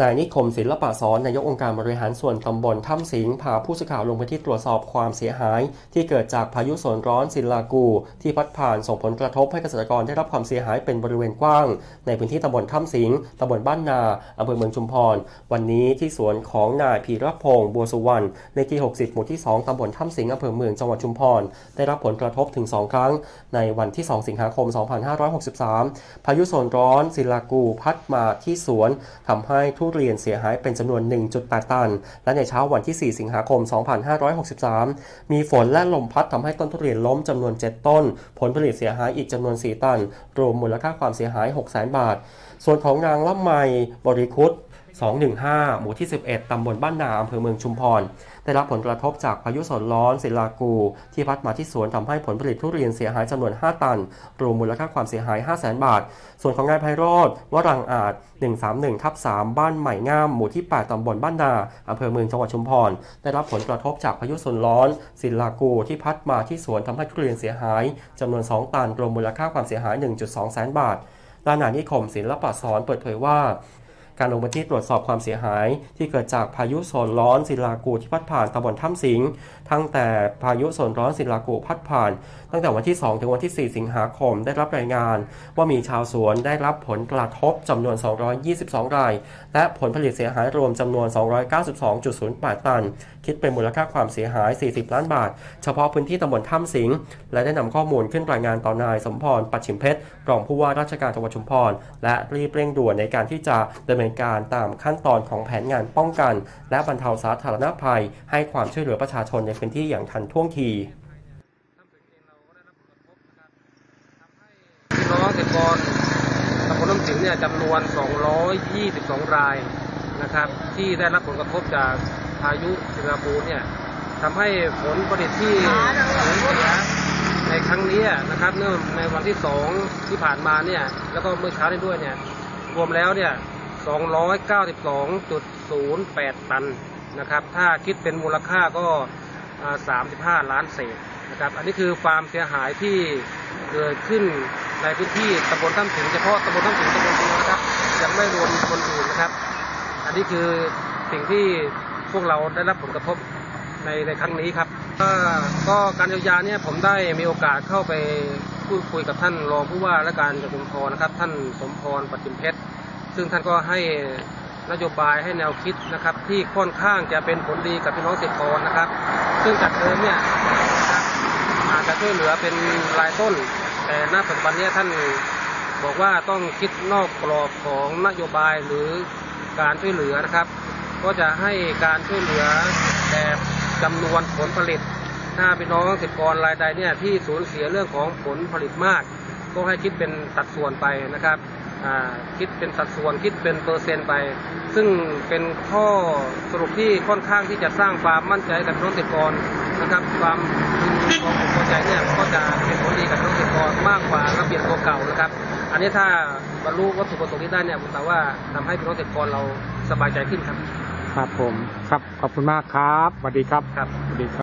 นายนิคมศิลปะสอนนายกองค์การบริหารส่วนตำบลถ้ำสิงห์พาผู้สื่อข่าวลงไปที่ตรวจสอบความเสียหาย ที่เกิดจากพายุโซนร้อนซิลากู ที่พัดผ่านส่งผลกระทบให้เกษตรกรได้รับความเสียหายเป็นบริเวณกว้าง ในพื้นที่ตำบลถ้ำสิงห์ตำบลบ้านนาอำเภอเมืองชุมพร วันนี้ที่สวนของนายพีรพงศ์บัวสุวรรณในที่ 60 หมู่ที่ 2ตำบลถ้ำสิงห์อำเภอเมืองจังหวัดชุมพร ได้รับผลกระทบถึง 2 ครั้ง ในวันที่ 2 สิงหาคม 2563 พายุโซนร้อนซิลากูพัดมาที่สวนทำให้ทุเรียนเสียหายเป็นจำนวน 1.8 ตัน และในเช้าวันที่ 4 สิงหาคม 2563 มีฝนและลมพัดทำให้ต้นทุเรียนล้มจำนวน 7 ต้น ผลผลิตเสียหายอีกจำนวน 4 ตัน รวมมูลค่าความเสียหาย 600,000 บาท ส่วนของนางละไมบริคุต 215 หมู่ที่ 11 ตำบลบ้านนา อำเภอเมืองชุมพร ได้รับผลกระทบจากพายุโซนร้อนศิลากู ที่พัดมาที่สวนทำให้ผลผลิตทุเรียนเสียหายจำนวน 5 ตัน รวมมูลค่าความเสียหาย 5 0 0 0 0 บาท ส่วนของนายไพโรธวรังอาจ 131ทับ3บ้านใหม่งาม หมู่ที่ 8 ตำบลบ้านนา อำเภอเมืองจังหวัดชุมพร ได้รับผลกระทบจากพายุโซนร้อนศิลากูที่พัดมาที่สวนทำให้ทุเรียนเสียหายจำนวน 2 ตัน รวมมูลค่าความเสียหาย 1.2 แสนบาทด้านนายนิคมศิลปะสอนเปิดเผยว่า การลงพื้นที่ตรวจสอบความเสียหาย ที่เกิดจากพายุโซนร้อนศิลากูที่พัดผ่านตำบลถ้ำสิงห์ตั้งแต่พายุโซนร้อนศิลากูพัดผ่าน ตั้งแต่วันที่ 2 ถึงวันที่ 4 สิงหาคมได้รับรายงาน ว่ามีชาวสวนได้รับผลกระทบจำนวน 222 ราย และผลผลิตเสียหายรวมจำนวน 292.08 ตัน คิดเป็นมูลค่าความเสียหาย 40 ล้านบาท เฉพาะพื้นที่ตำบลถ้ำสิงห์และได้นำข้อมูลขึ้นรายงานต่อนายสมพร ปัจฉิมเพชรรองผู้ว่าราชการจังหวัดชุมพร และรีบเร่งด่วนในการที่จะดำเนินการตามขั้นตอนของแผนงานป้องกัน และบรรเทาสาธารณภัย ให้ความช่วยเหลือประชาชนในพื้นที่อย่างทันท่วงทีพี่น้องเกษตรกรตำบลน้ำสิงห์เนี่ยจำนวน 222 รายนะครับ ที่ได้รับผลกระทบจากพายุสิงคโปร์เนี่ยทำให้ผลผลิตที่สูญเสียในครั้งนี้นะครับเนื่องในวันที่ 2 ที่ผ่านมาเนี่ยแล้วก็เมื่อเช้านี้ด้วยเนี่ยรวมแล้วเนี่ย 292.08 ตันนะครับ ถ้าคิดเป็นมูลค่าก็ 35 ล้านเศษนะครับ อันนี้คือความเสียหายที่เกิดขึ้นในพื้นที่ตำบลท่ำสิงเฉพาะตำบลท่ำสิงตำบลเดียวนะครับ ยังไม่รวมคนอื่นนะครับ อันนี้คือสิ่งที่พวกเราได้รับผลกระทบในในครั้งนี้ครับก็ก็การเยียวยาเนี่ยผมได้มีโอกาสเข้าไปพูดคุยกับท่านรองผู้ว่าและการจังหวัดชุมพรนะครับ ท่านสมพรปัจจิมเพชร ซึ่งท่านก็ให้นโยบายให้แนวคิดนะครับที่ค่อนข้างจะเป็นผลดีกับพี่น้องเกษตรกรนะครับ ซึ่งจากเดิมเนี่ยนะอาจจะช่วยเหลือเป็นรายต้น แต่ณปัจจุบันนี้ท่านบอกว่าต้องคิดนอกกรอบของนโยบายหรือการช่วยเหลือนะครับ ก็จะให้การช่วยเหลือแบบจำนวนผลผลิต ถ้าพี่น้องเกษตรกรรายใดเนี่ยที่สูญเสียเรื่องของผลผลิตมาก ก็ให้คิดเป็นสัดส่วนไปนะครับ คิดเป็นสัดส่วนคิดเป็นเปอร์เซ็นต์ไป ซึ่งเป็นข้อสรุปที่ค่อนข้างที่จะสร้างความมั่นใจกับพี่น้องเกษตรกรนะครับ ความพึงพออกพอใจเนี่ยก็จะเป็นผลดีกับพี่น้องเกษตรกรมากกว่าระเบียบตัวเก่านะครับ อันนี้ถ้าบรรลุวัตถุประสงค์นี้ได้เนี่ยผมกล่าวว่าทำให้พี่น้องเกษตรกรเราสบายใจขึ้นครับ ครับผมครับขอบคุณมากครับสวัสดีครับครับสวัสดีครับ